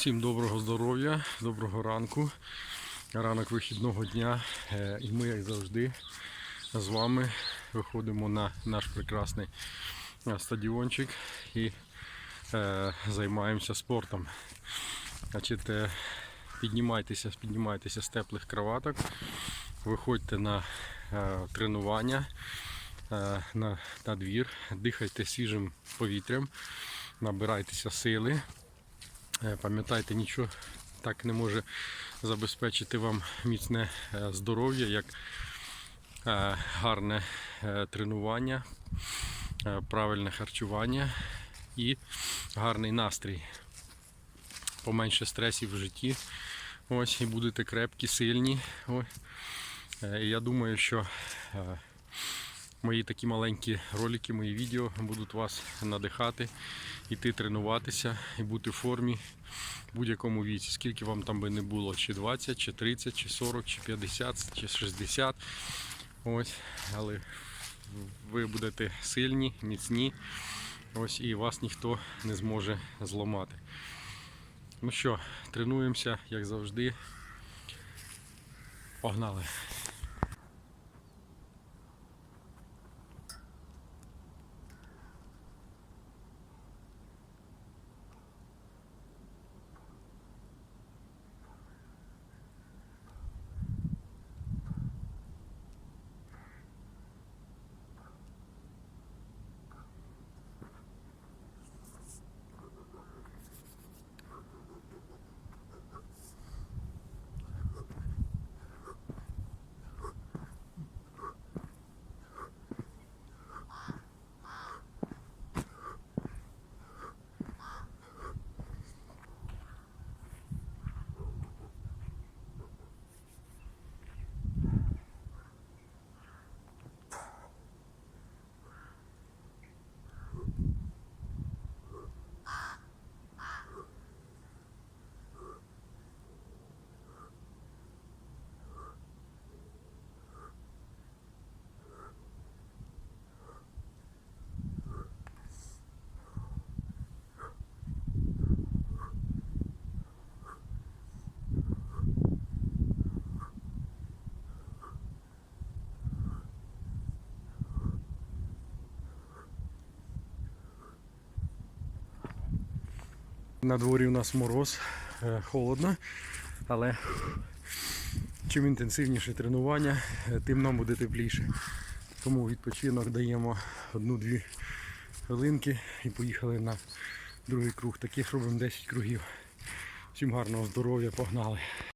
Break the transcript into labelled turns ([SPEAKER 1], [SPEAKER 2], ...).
[SPEAKER 1] Всім доброго здоров'я, доброго ранку. Ранок вихідного дня. Е, І ми, як завжди, з вами виходимо на наш прекрасний е, стадіончик і е, займаємося спортом. Значить, піднімайтеся, піднімайтеся з теплих кроваток, виходьте на тренування на, на двір, дихайте свіжим повітрям, набирайтеся сили. Е, Пам'ятайте, нічого так не може забезпечити вам міцне е, здоров'я, як е, гарне тренування, правильне харчування і гарний настрій. Поменше стресів в житті. Ось і будете крепкі, сильні. Ось. І я думаю, що мої такі маленькі ролики, мої відео будуть вас надихати, іти тренуватися і бути в формі в будь-якому віці. Скільки вам там би не було, чи 20, чи 30, чи 40, чи 50, чи 60. Ось, але ви будете сильні, міцні. Ось і вас ніхто не зможе зламати. Ну що, тренуємося, як завжди. Погнали! На дворі у нас мороз, е, холодно, але чим інтенсивніше тренування, е, тим нам буде тепліше. Тому відпочинок даємо одну-дві хвилинки і поїхали на другий круг. Таких робимо 10 кругів. Всім гарного здоров'я, погнали!